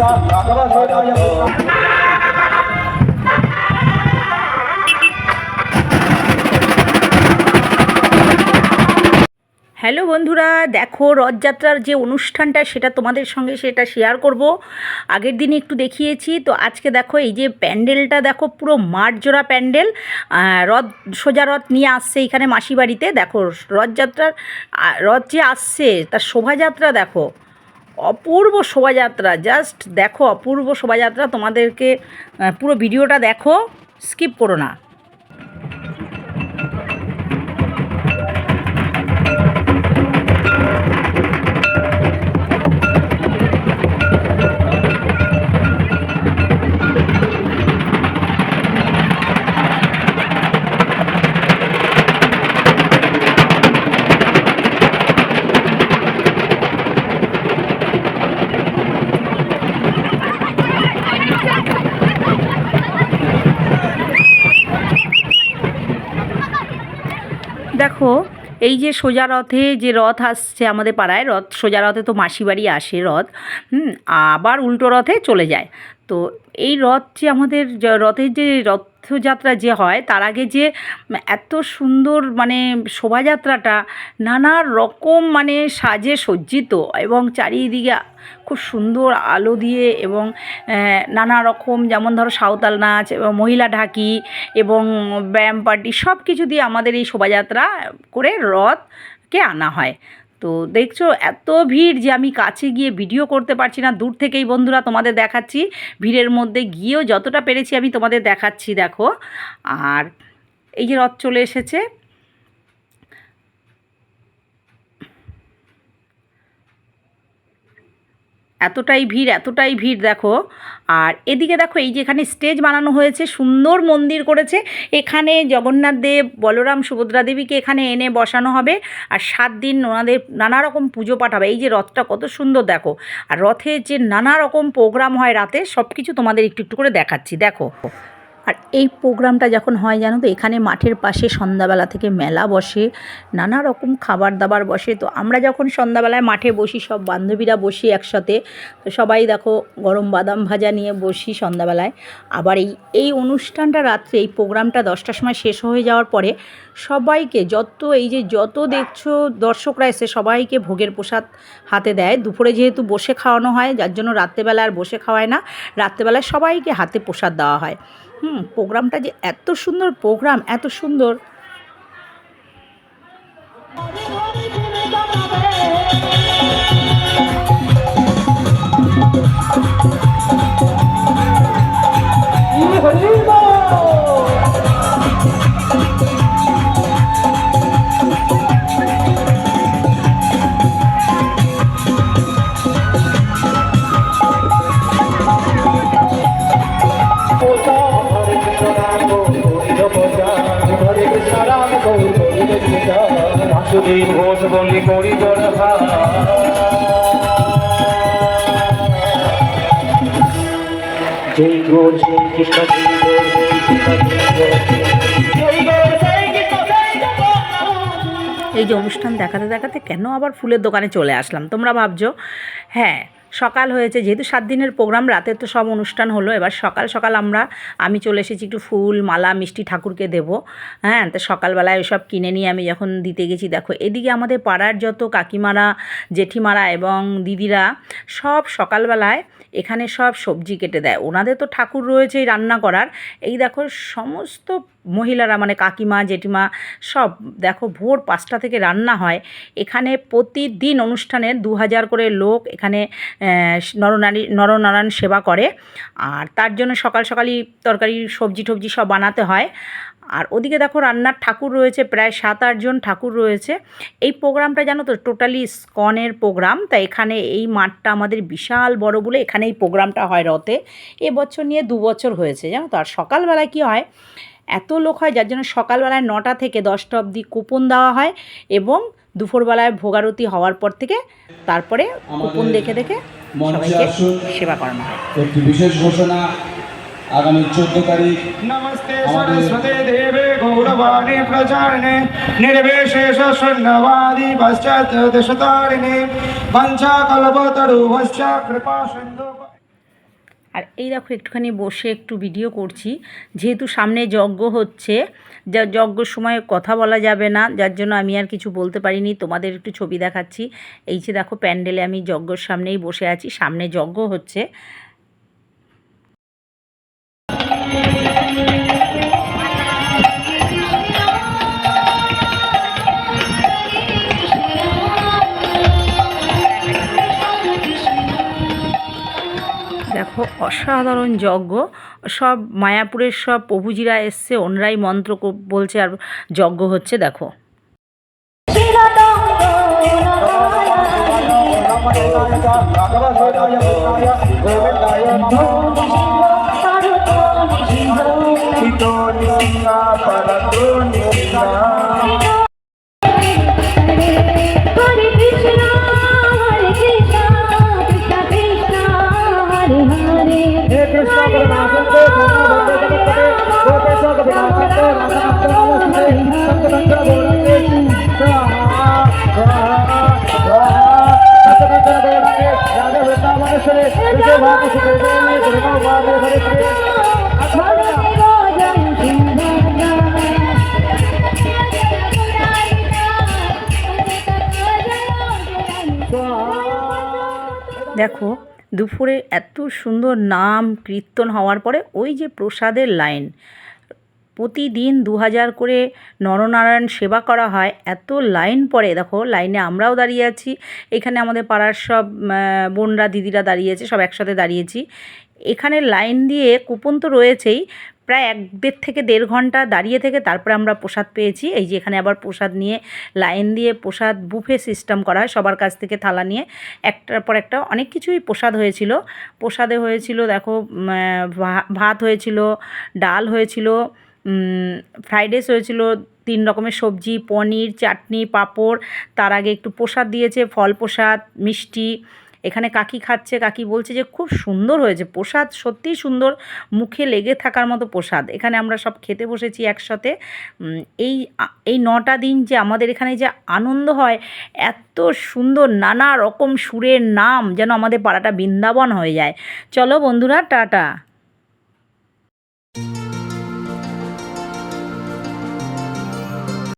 Hello বন্ধুরা, দেখো রথযাত্রার যে অনুষ্ঠানটা, সেটা তোমাদের সঙ্গে সেটা শেয়ার করব। আগের দিনে একটু দেখিয়েছি, তো আজকে দেখো এই যে প্যান্ডেলটা, দেখো পুরো মাঠ জোড়া প্যান্ডেল রথ, সোজা রথ নিয়ে আসছে এখানে মাসি বাড়িতে। দেখো রথযাত্রার রথ যে আসছে, তার শোভাযাত্রা দেখো। অপূর্ব শোভাযাত্রা জাস্ট দেখো অপূর্ব শোভাযাত্রা তোমাদেরকে পুরো ভিডিওটা দেখো স্কিপ করো না। দেখো, এই যে সোজা রথে যে রথ আসছে আমাদের পাড়ায়, রথ সোজা রথে তো মাসি বাড়ি আসে রথ, হুম, আবার উল্টো রথে চলে যায়। তো এই রথ যে আমাদের রথের যে রথযাত্রা যে হয়, তার আগে যে এত সুন্দর মানে শোভাযাত্রাটা নানা রকম মানে সাজে সজ্জিত এবং চারিদিকে খুব সুন্দর আলো দিয়ে এবং নানা রকম যেমন ধরো সাঁওতাল নাচ এবং মহিলা ঢাকি এবং ব্যায়াম পার্টি সব কিছু দিয়ে আমাদের এই শোভাযাত্রা করে রথকে আনা হয়। তো দেখছ, এত ভিড় যে আমি কাছে গিয়ে ভিডিও করতে পারছি না। দূর থেকেই বন্ধুরা তোমাদের দেখাচ্ছি। ভিড়ের মধ্যে গিয়েও যতটা পেরেছি আমি তোমাদের দেখাচ্ছি, দেখো। আর এই যে রথ চলে এসেছে। এতটাই ভিড় এতটাই ভিড় দেখো। আর এদিকে দেখো এই যে এখানে স্টেজ বানানো হয়েছে, সুন্দর মন্দির করেছে। এখানে জগন্নাথ দেব, বলরাম, সুভদ্রা দেবীকে এখানে এনে বসানো হবে। আর সাত দিন ওনাদের নানা রকম পুজো পাঠাবে। এই যে রথটা কত সুন্দর দেখো। আর রথে যে নানা রকম প্রোগ্রাম হয় রাতে সব কিছু তোমাদের একটু একটু করে দেখাচ্ছি। দেখো। আর এই প্রোগ্রামটা যখন হয়, জানো তো, এখানে মাঠের পাশে সন্ধ্যাবেলা থেকে মেলা বসে, নানা রকম খাবার দাবার বসে। তো আমরা যখন সন্ধ্যাবেলায় মাঠে বসি, সব বান্ধবীরা বসি একসাথে। তো সবাই দেখো, গরম বাদাম ভাজা নিয়ে বসি সন্ধ্যাবেলায়। আবার এই এই অনুষ্ঠানটা রাত্রে, এই প্রোগ্রামটা দশটার সময় শেষ হয়ে যাওয়ার পরে সবাইকে যত, এই যে যত দেখছ দর্শকরা এসে সবাইকে ভোগের প্রসাদ হাতে দেয়। দুপুরে যেহেতু বসে খাওয়ানো হয়, যার জন্য রাত্রেবেলা আর বসে খাওয়ায় না, রাত্রেবেলায় সবাইকে হাতে প্রসাদ দেওয়া হয়। হুম প্রোগ্রামটা যে এত সুন্দর প্রোগ্রাম এত সুন্দর। ঘোষ বলি করি জয় জয় কৃষ্ণ জয় এই যে অনুষ্ঠান দেখাতে দেখাতে কেন আবার ফুলের দোকানে চলে আসলাম? তোমরা ভাবছ হ্যাঁ সকাল হয়েছে, যেহেতু সাত দিনের প্রোগ্রাম রাতে তো সব অনুষ্ঠান হলো। এবার সকাল সকাল আমরা, আমি চলে এসেছি একটু ফুল, মালা, মিষ্টি ঠাকুরকে দেবো। হ্যাঁ তো সকালবেলায় ওইসব কিনে নিয়ে আমি যখন দিতে গেছি, দেখো, এদিকে আমাদের পাড়ার যত কাকিমারা, জেঠিমারা এবং দিদিরা, সব সকালবেলায় এখানে সব সবজি কেটে দেয়। ওনাদের তো ঠাকুর রয়েছেই রান্না করার। এই দেখো, সমস্ত মহিলারা মানে কাকিমা, জেঠিমা সব, দেখো ভোর পাঁচটা থেকে রান্না হয়। এখানে প্রতিদিন অনুষ্ঠানে দু হাজার করে লোক এখানে নরনারী, নরনারায়ণ সেবা করে। আর তার জন্য সকাল সকালই তরকারি, সবজি টবজি সব বানাতে হয়। আর ওদিকে দেখো রান্নার ঠাকুর রয়েছে, প্রায় সাত আটজন ঠাকুর রয়েছে। এই প্রোগ্রামটা জানো তো, টোটালি স্কনের প্রোগ্রাম। তাই এখানে এই মাঠটা আমাদের বিশাল বড় বলে এখানে এই প্রোগ্রামটা হয় রথে। এবছর নিয়ে দু বছর হয়েছে, জানো তো। আর সকালবেলায় কী হয় এত লোক হয় যার জন্য সকালবেলায় নটা থেকে দশটা অবধি কুপন দেওয়া হয় এবং দুপুরবেলায় ভোগারতি হওয়ার পর থেকে তারপরে কুপন দেখে দেখে সেবা করানো হয়। একটি বিশেষ ঘোষণা আগামী চোদ্দ তারিখ নমস্তে সরস্বতী দেবে গৌরবাণী প্রচারণে নির্বিশেষ শূন্যবাদী পাশ্চাত্য দেশতারিণী পঞ্চাকল্পতরুভশ্চ কৃপা সিন্ধু আর এই দেখো একটুখানি বসে একটু ভিডিও করছি। যেহেতু সামনে যজ্ঞ হচ্ছে, যা যজ্ঞর সময় কথা বলা যাবে না, যার জন্য আমি আর কিছু বলতে পারিনি। তোমাদের একটু ছবি দেখাচ্ছি। এই যে দেখো প্যান্ডেলে আমি যজ্ঞর সামনেই বসে আছি, সামনে যজ্ঞ হচ্ছে। দেখো, অসাধারণ যজ্ঞ। সব মায়াপুরের সব প্রভুজিরা এসছে, ওনরাই মন্ত্র বলছে আর যজ্ঞ হচ্ছে, দেখো। Hare দেখো দুপুরে এত সুন্দর নাম কীর্তন হওয়ার পরে ওই যে প্রসাদের লাইন প্রতিদিন দু হাজার করে নরনারায়ণ সেবা করা হয়। এত লাইন পড়ে। দেখো, লাইনে আমরাও দাঁড়িয়ে আছি। এখানে আমাদের পাড়ার সব বোনরা, দিদিরা দাঁড়িয়েছে সব একসাথে দাঁড়িয়েছি এখানে লাইন দিয়ে কুপন তো রয়েছেই। প্রায় এক দেড় থেকে দেড় ঘণ্টা দাঁড়িয়ে থেকে তারপরে আমরা প্রসাদ পেয়েছি। এই যে এখানে আবার প্রসাদ নিয়ে লাইন দিয়ে প্রসাদ বুফে সিস্টেম করা হয় সবার কাছ থেকে থালা নিয়ে। একটার পর একটা অনেক কিছুই প্রসাদ হয়েছিল। প্রসাদে হয়েছিল, দেখো ভাত হয়েছিল, ডাল হয়েছিল ফ্রাইড রাইস হয়েছিল তিন রকমের সবজি, পনির, চাটনি, পাঁপড়, তার আগে একটু প্রসাদ দিয়েছে, ফল প্রসাদ, মিষ্টি। এখানে কাকি খাচ্ছে, কাকি বলছে যে, খুব সুন্দর হয়েছে, প্রসাদ সত্যিই সুন্দর, মুখে লেগে থাকার মতো প্রসাদ। এখানে আমরা সব খেতে বসেছি একসাথে। এই এই নটা দিন যে আমাদের এখানে যে আনন্দ হয়, এত সুন্দর নানা রকম সুরের নাম যেন আমাদের পাড়াটা বৃন্দাবন হয়ে যায়। চলো বন্ধুরা, টাটা।